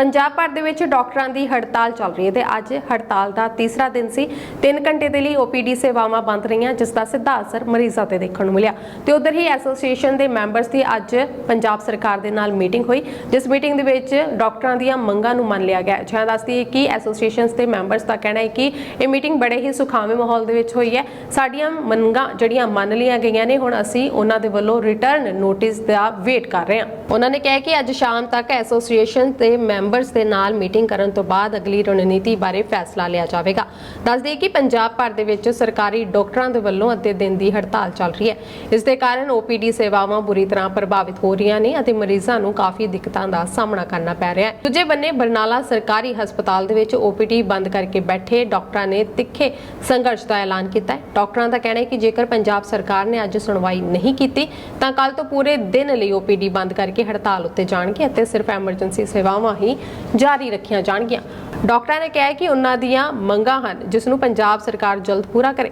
ਪੰਜਾਬ ਭਰ ਦੇ ਵਿੱਚ ਡਾਕਟਰਾਂ ਦੀ ਹੜਤਾਲ ਚੱਲ ਰਹੀ ਹੈ ਤੇ ਅੱਜ ਹੜਤਾਲ ਦਾ ਤੀਸਰਾ ਦਿਨ ਸੀ। 3 ਘੰਟੇ ਦੇ ਲਈ OPD ਸੇਵਾਵਾਂ ਬੰਦ ਰਹੀਆਂ, ਜਿਸ ਦਾ ਸਿੱਧਾ ਅਸਰ ਮਰੀਜ਼ਾਂ ਤੇ ਦੇਖਣ ਨੂੰ ਮਿਲਿਆ। ਤੇ ਉਧਰ ਹੀ ਐਸੋਸੀਏਸ਼ਨ ਦੇ ਮੈਂਬਰਸ ਦੀ ਅੱਜ ਪੰਜਾਬ ਸਰਕਾਰ ਦੇ ਨਾਲ ਮੀਟਿੰਗ ਹੋਈ, ਜਿਸ ਮੀਟਿੰਗ ਦੇ ਵਿੱਚ ਡਾਕਟਰਾਂ ਦੀਆਂ ਮੰਗਾਂ ਨੂੰ ਮੰਨ ਲਿਆ ਗਿਆ। ਜਾਂ ਦੱਸਦੀ ਹੈ ਕਿ ਐਸੋਸੀਏਸ਼ਨਸ ਦੇ ਮੈਂਬਰਸ ਦਾ ਕਹਿਣਾ ਹੈ ਕਿ ਇਹ ਮੀਟਿੰਗ ਬੜੇ ਹੀ ਸੁਖਾਵੇਂ ਮਾਹੌਲ ਦੇ ਵਿੱਚ ਹੋਈ ਹੈ। ਸਾਡੀਆਂ ਮੰਗਾਂ ਜਿਹੜੀਆਂ ਮੰਨ ਲਈਆਂ ਗਈਆਂ ਨੇ, ਹੁਣ ਅਸੀਂ ਉਹਨਾਂ ਦੇ ਵੱਲੋਂ ਰਿਟਰਨ ਨੋਟਿਸ ਦਾ ਵੇਟ ਕਰ ਰਹੇ ਹਾਂ। ਉਹਨਾਂ ਨੇ ਕਿਹਾ ਕਿ ਅੱਜ ਸ਼ਾਮ ਤੱਕ ਐਸੋਸੀਏਸ਼ਨ ਦੇ ਮੈਂਬਰਸ ਦੇ ਨਾਲ ਮੀਟਿੰਗ ਕਰਨ ਤੋਂ ਬਾਅਦ ਅਗਲੀ ਰਣਨੀਤੀ ਬਾਰੇ ਫੈਸਲਾ ਲਿਆ ਜਾਵੇਗਾ। ਦੱਸ ਦਈਏ ਕਿ ਪੰਜਾਬ ਭਰ ਦੇ ਵਿੱਚ ਸਰਕਾਰੀ ਡਾਕਟਰਾਂ ਦੇ ਵੱਲੋਂ ਅੱਧੇ ਦਿਨ ਦੀ ਹੜਤਾਲ ਚੱਲ ਰਹੀ ਹੈ। ਇਸ ਦੇ ਕਾਰਨ OPD ਸੇਵਾਵਾਂ ਬੁਰੀ ਤਰ੍ਹਾਂ ਪ੍ਰਭਾਵਿਤ ਹੋ ਰਹੀਆਂ ਨੇ ਅਤੇ ਮਰੀਜ਼ਾਂ ਨੂੰ ਕਾਫੀ ਦਿੱਕਤਾਂ ਦਾ ਸਾਹਮਣਾ ਕਰਨਾ ਪੈ ਰਿਹਾ ਹੈ। ਦੂਜੇ ਬੰਨੇ ਬਰਨਾਲਾ ਸਰਕਾਰੀ ਹਸਪਤਾਲ ਦੇ ਵਿੱਚ OPD ਬੰਦ ਕਰਕੇ ਬੈਠੇ ਡਾਕਟਰਾਂ ਨੇ ਤਿੱਖੇ ਸੰਘਰਸ਼ ਦਾ ਐਲਾਨ ਕੀਤਾ ਹੈ। ਡਾਕਟਰਾਂ ਦਾ ਕਹਿਣਾ ਹੈ ਕਿ ਜੇਕਰ ਪੰਜਾਬ ਸਰਕਾਰ ਨੇ ਅੱਜ ਸੁਣਵਾਈ ਨਹੀਂ ਕੀਤੀ, ਤਾਂ ਕੱਲ ਤੋਂ ਪੂਰੇ ਦਿਨ ਲਈ OPD ਬੰਦ ਕਰਕੇ ਹੜਤਾਲ ਉੱਤੇ ਜਾਣਗੇ ਅਤੇ ਸਿਰਫ ਐਮਰਜੈਂਸੀ ਸੇਵਾਵਾਂ ਹੀ ਜਾਰੀ ਰੱਖੀਆਂ ਜਾਣਗੀਆਂ। ਡਾਕਟਰਾਂ ਨੇ ਕਿਹਾ ਕਿ ਉਹਨਾਂ ਦੀਆਂ ਮੰਗਾਂ ਹਨ, ਜਿਸ ਨੂੰ ਪੰਜਾਬ ਸਰਕਾਰ ਜਲਦ ਪੂਰਾ ਕਰੇ।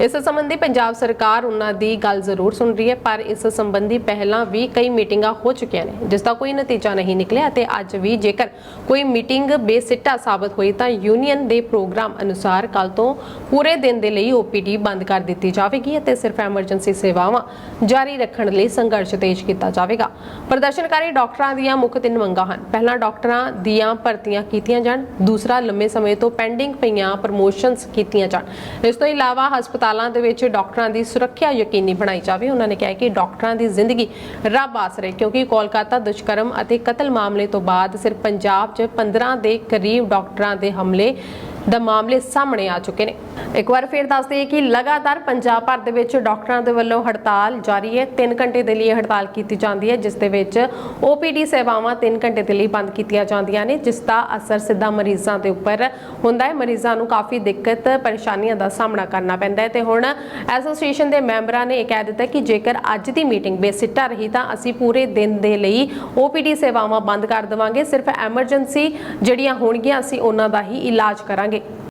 ਇਸ ਸੰਬੰਧੀ ਪੰਜਾਬ ਸਰਕਾਰ ਉਹਨਾਂ ਦੀ ਗੱਲ ਜ਼ਰੂਰ ਸੁਣ ਰਹੀ ਹੈ, ਪਰ ਇਸ ਸੰਬੰਧੀ ਪਹਿਲਾਂ ਵੀ ਕਈ ਮੀਟਿੰਗਾਂ ਹੋ ਚੁੱਕੀਆਂ ਨੇ, ਜਿਸ ਦਾ ਕੋਈ ਨਤੀਜਾ ਨਹੀਂ ਨਿਕਲਿਆ ਤੇ ਅੱਜ ਵੀ ਜੇਕਰ ਕੋਈ ਮੀਟਿੰਗ ਬੇਸਿੱਟਾ ਸਾਬਤ ਹੋਈ ਤਾਂ ਯੂਨੀਅਨ ਦੇ ਪ੍ਰੋਗਰਾਮ ਅਨੁਸਾਰ ਕੱਲ ਤੋਂ ਪੂਰੇ ਦਿਨ ਦੇ ਲਈ OPD ਬੰਦ ਕਰ ਦਿੱਤੀ ਜਾਵੇਗੀ ਅਤੇ ਸਿਰਫ ਐਮਰਜੈਂਸੀ ਸੇਵਾਵਾਂ ਜਾਰੀ ਰੱਖਣ ਲਈ ਸੰਘਰਸ਼ ਤੇਜ਼ ਕੀਤਾ ਜਾਵੇਗਾ। ਪ੍ਰਦਰਸ਼ਨਕਾਰੀ ਡਾਕਟਰਾਂ ਦੀਆਂ ਮੁੱਖ ਤਿੰਨ ਮੰਗਾਂ ਹਨ। ਪਹਿਲਾ ਡਾਕਟਰਾਂ ਦੀਆਂ ਭਰਤੀਆਂ ਕੀਤੀਆਂ ਜਾਣ। ਦੂਸਰਾ, ਲੰਮੇ ਸਮੇਂ ਤੋਂ ਪੈਂਡਿੰਗ ਪਈਆਂ ਪ੍ਰਮੋਸ਼ਨਸ ਕੀਤੀਆਂ ਜਾਣ। ਇਸ ਤੋਂ ਇਲਾਵਾ ਹਸਪਤਾਲਾਂ ਦੇ ਵਿੱਚ ਡਾਕਟਰਾਂ ਦੀ ਸੁਰੱਖਿਆ ਯਕੀਨੀ ਬਣਾਈ ਜਾਵੇ। ਉਹਨਾਂ ਨੇ ਕਿਹਾ ਕਿ ਡਾਕਟਰਾਂ ਦੀ ਜ਼ਿੰਦਗੀ ਰੱਬ ਆਸਰੇ ਕਿਉਂਕਿ ਕੋਲਕਾਤਾ ਦੁਸ਼ਕਰਮ ਅਤੇ ਕਤਲ ਮਾਮਲੇ ਤੋਂ ਬਾਅਦ ਸਿਰਫ ਪੰਜਾਬ 'ਚ 15 ਦੇ ਕਰੀਬ ਡਾਕਟਰਾਂ ਦੇ ਹਮਲੇ ਦਾ ਮਾਮਲੇ ਸਾਹਮਣੇ ਆ ਚੁੱਕੇ ਨੇ। ਇੱਕ ਵਾਰ ਫਿਰ ਦੱਸ ਦਈਏ ਕਿ ਲਗਾਤਾਰ ਪੰਜਾਬ ਭਰ ਦੇ ਵਿੱਚ ਡਾਕਟਰਾਂ ਦੇ ਵੱਲੋਂ ਹੜਤਾਲ ਜਾਰੀ ਹੈ। 3 ਘੰਟੇ ਦੇ ਲਈ ਹੜਤਾਲ ਕੀਤੀ ਜਾਂਦੀ ਹੈ, ਜਿਸ ਦੇ ਵਿੱਚ OPD ਸੇਵਾਵਾਂ 3 ਘੰਟੇ ਦੇ ਲਈ ਬੰਦ ਕੀਤੀਆਂ ਜਾਂਦੀਆਂ ਨੇ, ਜਿਸ ਦਾ ਅਸਰ ਸਿੱਧਾ ਮਰੀਜ਼ਾਂ ਦੇ ਉੱਪਰ ਹੁੰਦਾ ਹੈ। ਮਰੀਜ਼ਾਂ ਨੂੰ ਕਾਫੀ ਦਿੱਕਤ, ਪਰੇਸ਼ਾਨੀਆਂ ਦਾ ਸਾਹਮਣਾ ਕਰਨਾ ਪੈਂਦਾ ਹੈ। ਤੇ ਹੁਣ ਐਸੋਸੀਏਸ਼ਨ ਦੇ ਮੈਂਬਰਾਂ ਨੇ ਇਹ ਕਹਿ ਦਿੱਤਾ ਕਿ ਜੇਕਰ ਅੱਜ ਦੀ ਮੀਟਿੰਗ ਬੇਸਿੱਟਾ ਰਹੀ ਤਾਂ ਅਸੀਂ ਪੂਰੇ ਦਿਨ ਦੇ ਲਈ OPD ਸੇਵਾਵਾਂ ਬੰਦ ਕਰ ਦੇਵਾਂਗੇ। ਸਿਰਫ ਐਮਰਜੈਂਸੀ ਜਿਹੜੀਆਂ ਹੋਣਗੀਆਂ, ਅਸੀਂ ਉਹਨਾਂ ਦਾ ਹੀ ਇਲਾਜ ਕਰਾਂਗੇ।